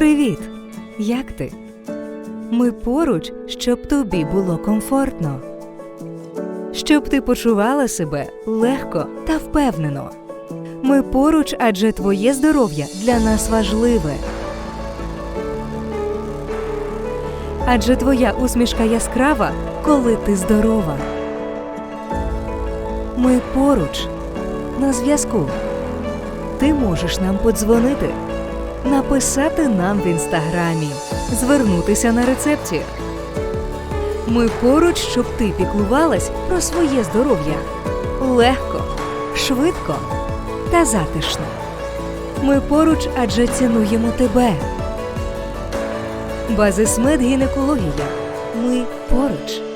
Привіт! Як ти? Ми поруч, щоб тобі було комфортно. Щоб ти почувала себе легко та впевнено. Ми поруч, адже твоє здоров'я для нас важливе. Адже твоя усмішка яскрава, коли ти здорова. Ми поруч на зв'язку. Ти можеш нам подзвонити, написати нам в інстаграмі, звернутися на рецепті. Ми поруч, щоб ти піклувалась про своє здоров'я легко, швидко та затишно. Ми поруч, адже цінуємо тебе. Базисмед гінекологія. Ми поруч.